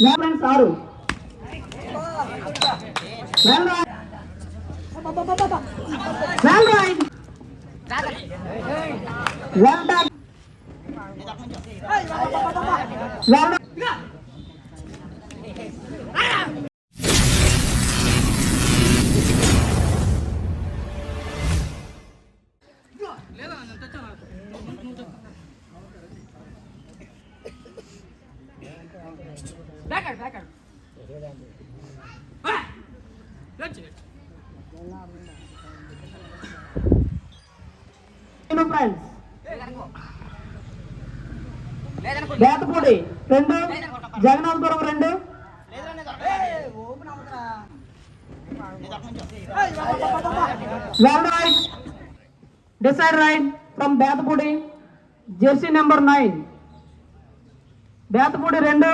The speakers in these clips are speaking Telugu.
ఫ్రెండ్స్ ఆరు వెల్ రైట్ ఫ్రెండ్స్ బేతపూడి రెండు. జగన్నాథపురం రెండు. Well right decide right from Bethapudi jersey number nine Bethapudi రెండు.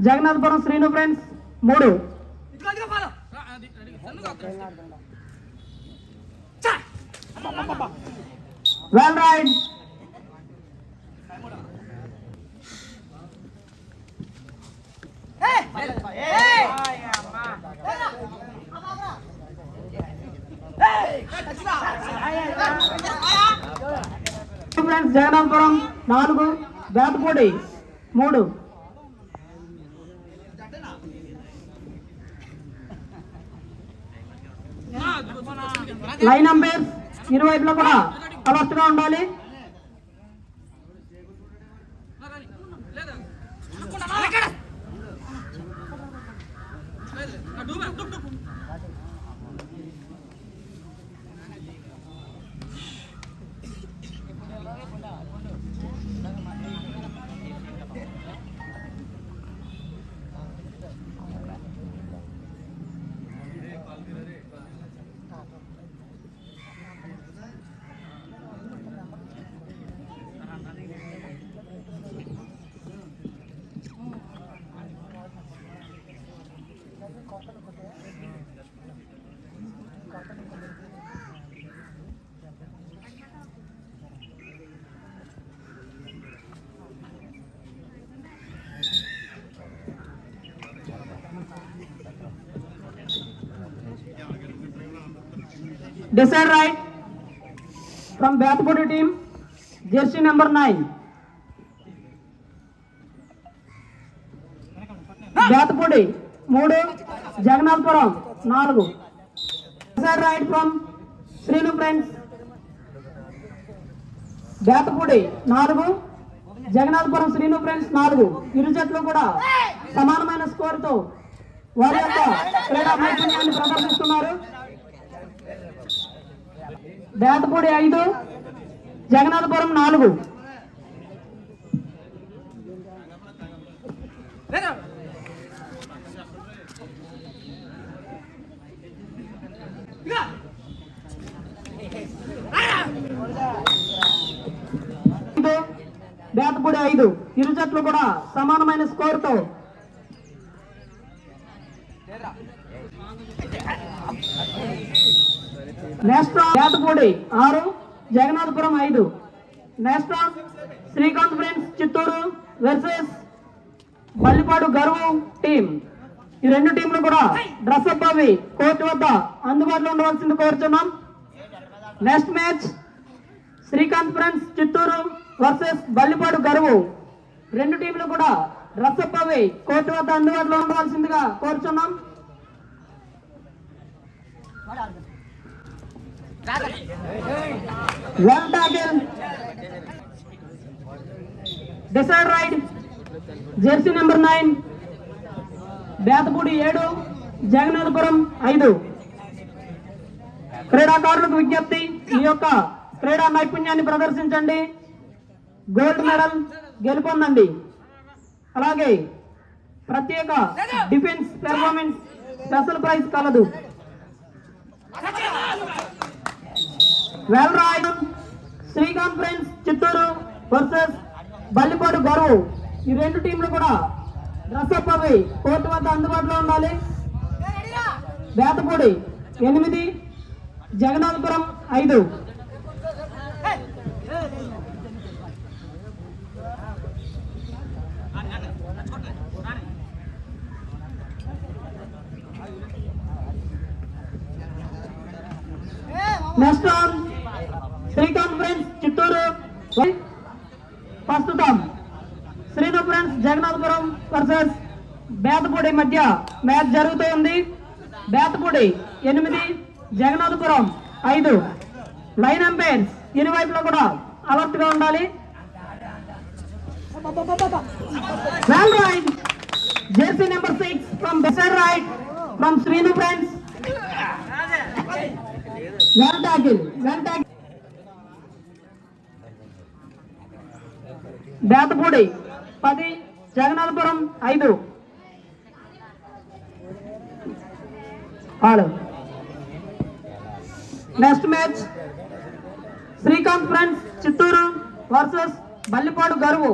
జగన్నాథపురం శ్రీను ఫ్రెండ్స్ మూడు వెల్ రైట్ ఫ్రెండ్స్ జగన్నాథపురం నాలుగు బేతపూడి మూడు లైన్ అంపైర్స్ ఇరువైపులో కూడా అలర్ట్గా ఉండాలి. Decide right from Bethapudi team jersey number nine Bethapudi మూడు జగన్నాథపురం నాలుగు. Decide right from Srinu friends Bethapudi నాలుగు. జగన్నాథపురం శ్రీను ఫ్రెండ్స్ నాలుగు. ఇరు జట్లు కూడా సమానమైన స్కోరుతో వారి యొక్క క్రీడా నైపుణ్యాన్ని ప్రదర్శిస్తున్నారు బేతపూడి ఐదు జగన్నాథపురం నాలుగు. బేతపూడి ఐదు. ఇరు జట్లు కూడా సమానమైన స్కోరుతో నెక్స్ట్ బేతపూడి ఆరు జగన్నాథపురం ఐదు. Next Srikanth friends Chittoor versus Ballipadu Garuvu team ఈ రెండు టీంలు కూడా డ్రెస్ అప్ అవి కోర్టు వద్ద అందుబాటులో ఉండవలసింది కోరుచున్నాం. Next match Srikanth friends Chittoor versus Ballipadu Garuvu. రెండు టీంలు కూడా డ్రెస్ అప్ అవి కోర్టు వద్ద అందుబాటులో ఉండవలసిందిగా కోరుచున్నాం. One tackle decide raid jersey number nine Bethapudi ఏడు. జగన్నాథపురం ఐదు. క్రీడాకారులకు విజ్ఞప్తి ఈ యొక్క క్రీడా నైపుణ్యాన్ని ప్రదర్శించండి. గోల్డ్ మెడల్ గెలుపొందండి. అలాగే ప్రత్యేక డిఫెన్స్ పెర్ఫార్మెన్స్ స్పెషల్ ప్రైజ్ కలదు. వెల్ రాయడం శ్రీకాంత్ ఫ్రెండ్స్ చిత్తూరు వర్సెస్ బల్లిపాడు గొరవు ఈ రెండు టీంలు కూడా డ్రెస్అప్ అవి కోర్టు వద్ద అందుబాటులో ఉండాలి. వేతపూడి ఎనిమిది జగన్నాథపురం ఐదు next on welcome friends Chittoor. ప్రస్తుతం శ్రీను ఫ్రెండ్స్ జగన్నాథపురం వర్సెస్ బేతపూడి మధ్య మ్యాచ్ జరుగుతూ ఉంది బేతపూడి ఎనిమిది జగన్నాథపురం ఐదు. లైన్ అంపైర్స్ ఇరువైపులో కూడా అలర్ట్గా ఉండాలి. Well right jersey number six from బెసర్ right from Srinu friends well tackle well tackle Bethapudi పది జగన్నాథపురం ఐదు. ఆడు. Next match Srikanth friends Chittoor versus Ballipadu Garuvu.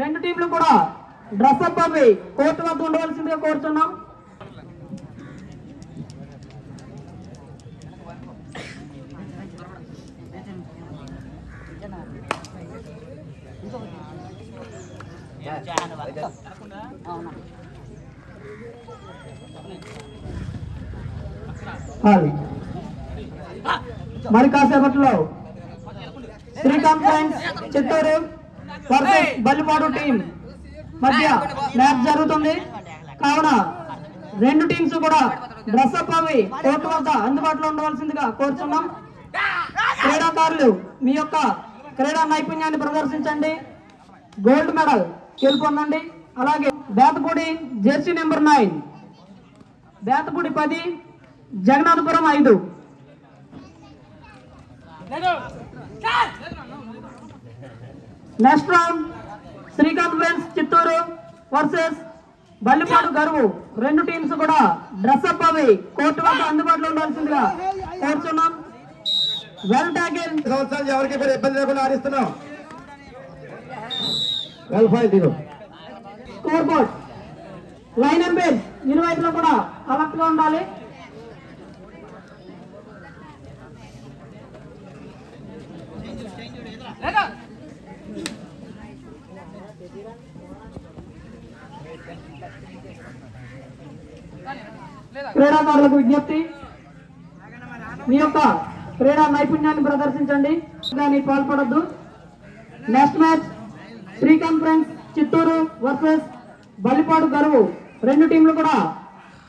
రెండు టీంలు కూడా డ్రెస్ అప్ అవి కోర్టు వద్ద ఉండవలసిందిగా కోరుతున్నాం. మరి కాసేపట్లో Srikanth friends Chittoor versus Ballipadu team మధ్య మ్యాచ్ జరుగుతుంది. కావున రెండు టీమ్స్ కూడా డ్రెస్అప్ అవి కోర్టు వద్ద అందుబాటులో ఉండవలసిందిగా కోరుతున్నాం క్రీడాకారులు మీ యొక్క క్రీడా నైపుణ్యాన్ని ప్రదర్శించండి. గోల్డ్ మెడల్ గెలుపొందండి. అలాగే Bethapudi jersey number nine. Bethapudi పది జగన్నాథపురం ఐదు. Next round Srikanth friends Chittoor versus Ballipadu Garuvu. రెండు టీమ్స్ కూడా డ్రెస్ అప్ అవి కోర్టు వద్ద అందుబాటులో ఉండాల్సిందిగా కోరుతున్నాం వెల్ టాకిల్ సంవత్సరాలు ఎవరికి ఇబ్బంది లేకుండా ఆడిస్తున్నాం? వెల్ ఫైల్ దిగు. స్కోర్ బోర్డ్ లైన్ ఎంపైర్ ఇరువైపులో కూడా అలర్ట్ ఉండాలి. క్రీడాకారులకు విజ్ఞప్తి. మీ యొక్క క్రీడా నైపుణ్యాన్ని ప్రదర్శించండి. కానీ పాల్పడద్దు. Next match Srikanth friends Chittoor versus Ballipadu Garuvu. రెండు టీంలు కూడా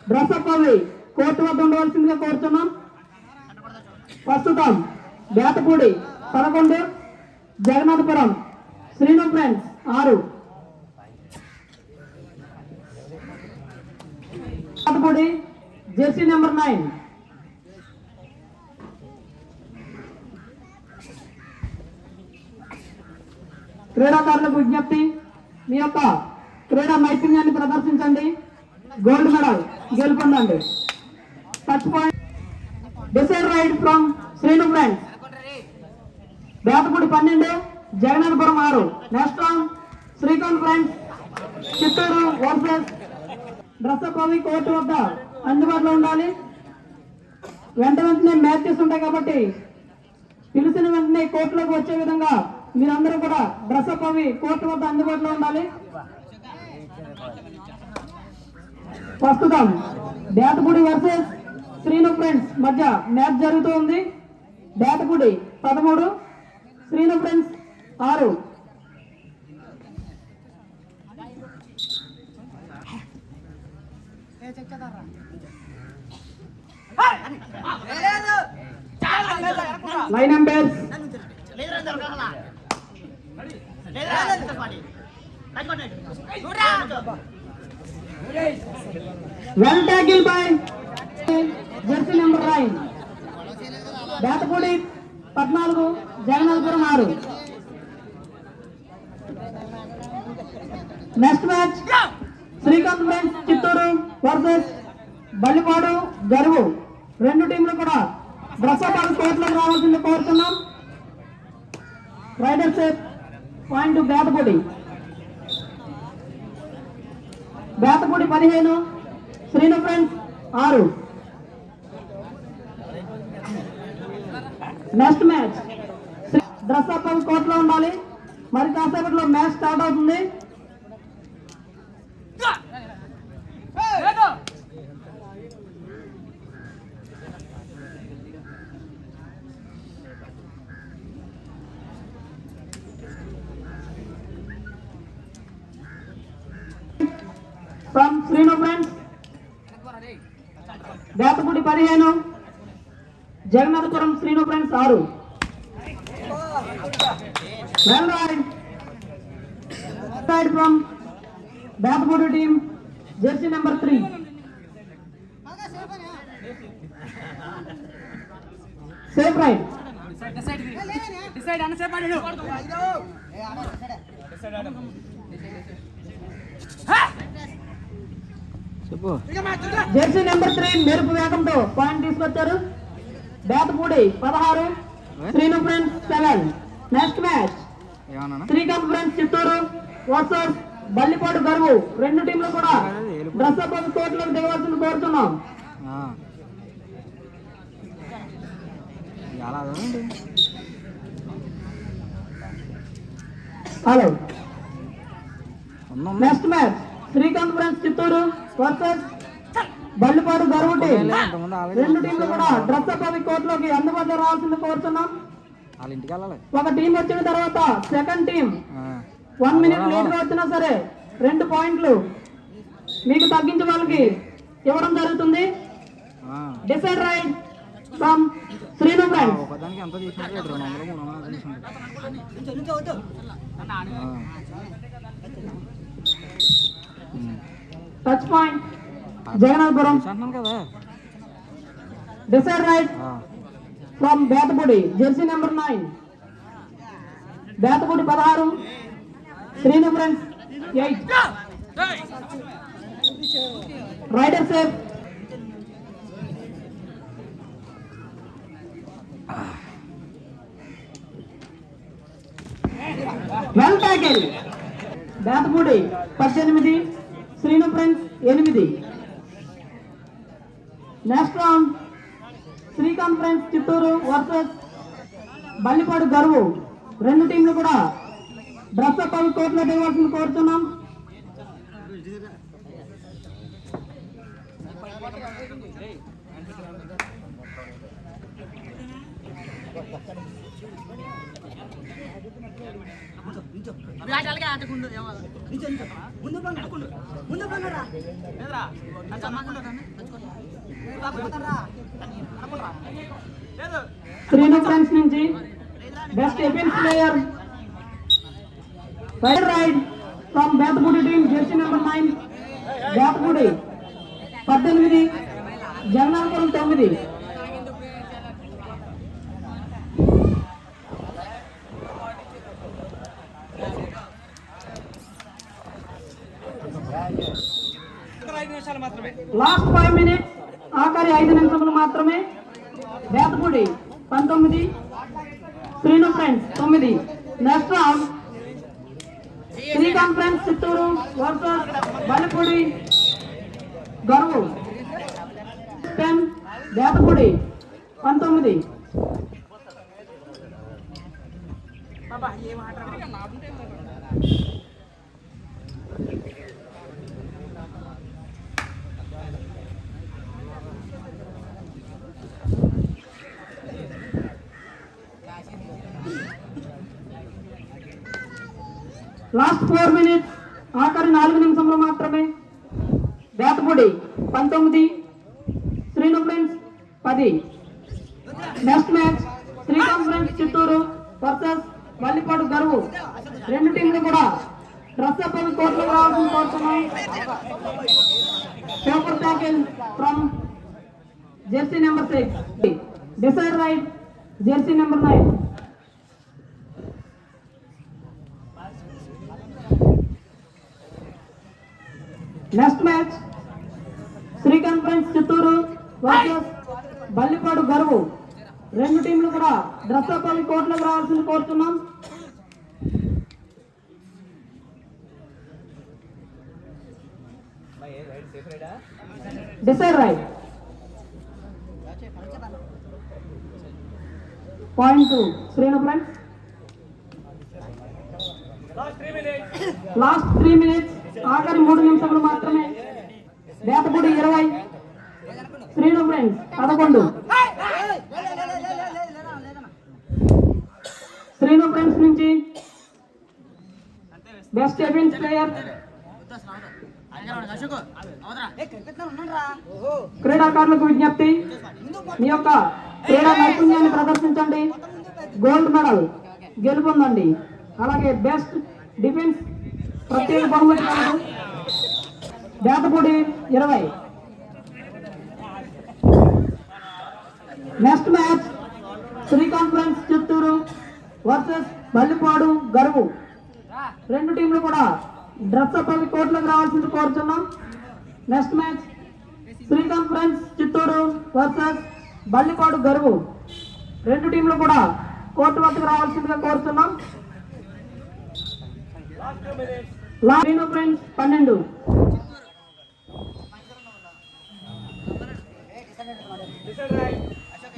డ్రెస్ అవి కోర్టు వద్ద ఉండవలసిందిగా కోరుతున్నాం ప్రస్తుతం బేతపూడి పదకొండు జగన్నాథపురం శ్రీను ఫ్రెండ్స్ ఆరు. Bethapudi jersey number nine. క్రీడాకారులకు విజ్ఞప్తి. మీ యొక్క క్రీడా నైపుణ్యాన్ని ప్రదర్శించండి. Gold medal గెలుపొందండి. Touch point decide raid from Srinu friends Bethapudi పన్నెండు జగన్నాథపురం ఆరు. Next round Srikanth friends Chittoor versus dress up అవి కోర్టు వద్ద అందుబాటులో ఉండాలి. వెంట వెంటనే మ్యాచెస్ ఉంటాయి కాబట్టి పిలిచిన వెంటనే కోర్టులోకి వచ్చే విధంగా మీరందరూ కూడా డ్రెస్అప్ అవి కోర్టు వద్ద అందుబాటులో ఉండాలి. ప్రస్తుతం బేతపూడి వర్సెస్ శ్రీను ఫ్రెండ్స్ మధ్య మ్యాచ్ జరుగుతూ ఉంది. బేతపూడి పదమూడు శ్రీను ఫ్రెండ్స్ ఆరు. Line umpires well tackle by jersey number nine Bethapudi పద్నాలుగు జగన్నాథపురం ఆరు. Next match Srikanth friends Chittoor versus Ballipadu Garuvu. రెండు టీంలు కూడా బ్రసపాడు కోర్టులకు రావాల్సింది కోరుతున్నాం. Raider safe point Bethapudi. Bethapudi పదిహేను శ్రీను ఫ్రెండ్స్ ఆరు. Next match. డ్రెస్ అప్ కోర్టులో ఉండాలి. మరి కాసేపట్లో మ్యాచ్ స్టార్ట్ అవుతుంది ఫ్రమ్ శ్రీను ఫ్రెండ్స్ బేతపూడి పదిహేను జగన్నాథపురం శ్రీను ఫ్రెండ్స్ ఆరు from Bethapudi team jersey number three. Safe చెప్పు. జెర్సీ నెంబర్ త్రీ మెరుపు వేగంతో పాయింట్ తీసుకొచ్చారు. బేతపూడి పదహారు. Srinu friends seven. Next match. Srikanth friends Chittoor. Versus Ballipadu Garuvu. రెండు టీంలు కూడా డ్రెస్ అప్ కోర్టులోకి దిగవలసింది కోరుతున్నాం. Hello. Next match. Srikanth friends Chittoor versus Ballipadu Garuvu team ఇంతకుముందు ఆల్రెడీ రెండు టీంలు కూడా డ్రెస్ అప్ కోర్టులోకి అందుబాటులో రావాల్సింది కోరుతున్నాం. ఒక టీం వచ్చిన తర్వాత సెకండ్ టీం వన్ మినిట్ లేట్గా వచ్చినా సరే రెండు పాయింట్లు. మీకు తగ్గించే వాళ్ళకి ఇవ్వడం జరుగుతుంది. Decide right from Srinu friends. Touch point Jagannathapuram. Decide right. From Bethapudi jersey number nine. Bethapudi పదహారు Srinu friends eight. Raider safe. Well tackle Bethapudi పద్దెనిమిది శ్రీను ఫ్రెండ్స్ ఎనిమిది. Next round Srikanth friends Chittoor versus Ballipadu Garuvu రెండు టీంలు కూడా డ్రెస్ అప్ అవి కోర్టులో ఇవ్వాల్సింది కోరుతున్నాం. శ్రీను ఫ్రెండ్స్ నుంచి best defence player raid raid from Bethapudi team jersey number nine Bethapudi పద్దెనిమిది జగన్నాథపురం తొమ్మిది లాస్ట్ ఫైవ్ మినిట్స్ ఆఖరి ఐదు నిమిషములు మాత్రమే బేతపూడి పంతొమ్మిది శ్రీను ఫ్రెండ్స్ తొమ్మిది next round Srikanth conference Chittoor versus Balapudi Garuvu. Ten Bethapudi పంతొమ్మిది. బాబా ఏ మాట లాస్ట్ ఫోర్ మినిట్స్ ఆఖరి నాలుగు నిమిషంలో మాత్రమే. బేతపూడి పంతొమ్మిది. శ్రీను ఫ్రెండ్స్ పది. Next match Srikanth friends Chittoor versus Vallipadu Garuvu. రెండు టీంలు కూడా డ్రెస్ అప్ అని కోర్టులో రావాలని కోరుతున్నాం super from jersey number six decide right jersey number nine next match. Srikanth friends Chittoor versus Ballipadu Garuvu. రెండు టీంలు కూడా డ్రెస్ అప్ అని రావాల్సింది కోరుతున్నాం. Decide right. Point two Srinu friends. Last three minutes. ఆఖరి మూడు నిమిషములు మాత్రమే. వేతపూడి ఇరవై. శ్రీను ఫ్రెండ్స్ పదకొండు. శ్రీను ఫ్రెండ్స్ నుంచి బెస్ట్ ఎఫెన్స్ ప్లేయర్ క్రీడాకారులకు విజ్ఞప్తి. మీ యొక్క క్రీడా నైపుణ్యాన్ని ప్రదర్శించండి. గోల్డ్ మెడల్ గెలుపొందండి. అలాగే బెస్ట్ డిఫెన్స్ ప్రత్యేక బహుమతి వేతపూడి బేతపూడి ఇరవై. Next match Shri conference Chittoor versus Ballipadu Garuvu. రెండు టీంలు కూడా డ్రెస్ అప్ అవి కోర్టులోకి రావాల్సింది కోరుతున్నాం next match Sri conference Chittoor versus Ballipadu Garuvu. రెండు టీంలు కూడా కోర్టు వద్దకు రావాల్సిందిగా కోరుతున్నాం లాస్ట్ ఫ్రెండ్స్ పన్నెండు.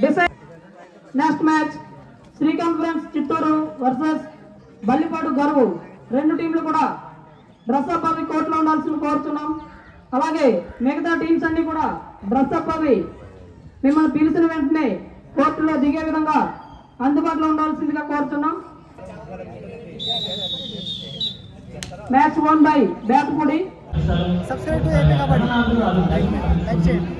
Decide. Next match Sri conference Chittoor versus Ballipadu Garuvu. రెండు టీంలు కూడా డ్రెస్ అప్ అవి కోర్టులో ఉండాల్సింది కోరుతున్నాం అలాగే మిగతా టీమ్స్ అన్ని కూడా డ్రెస్ అప్ అవి మిమ్మల్ని పిలిచిన వెంటనే కోర్టులో దిగే విధంగా అందుబాటులో ఉండాల్సిందిగా కోరుతున్నాం match one by Bethapudi subscribe to AP kabaddi like చేయండి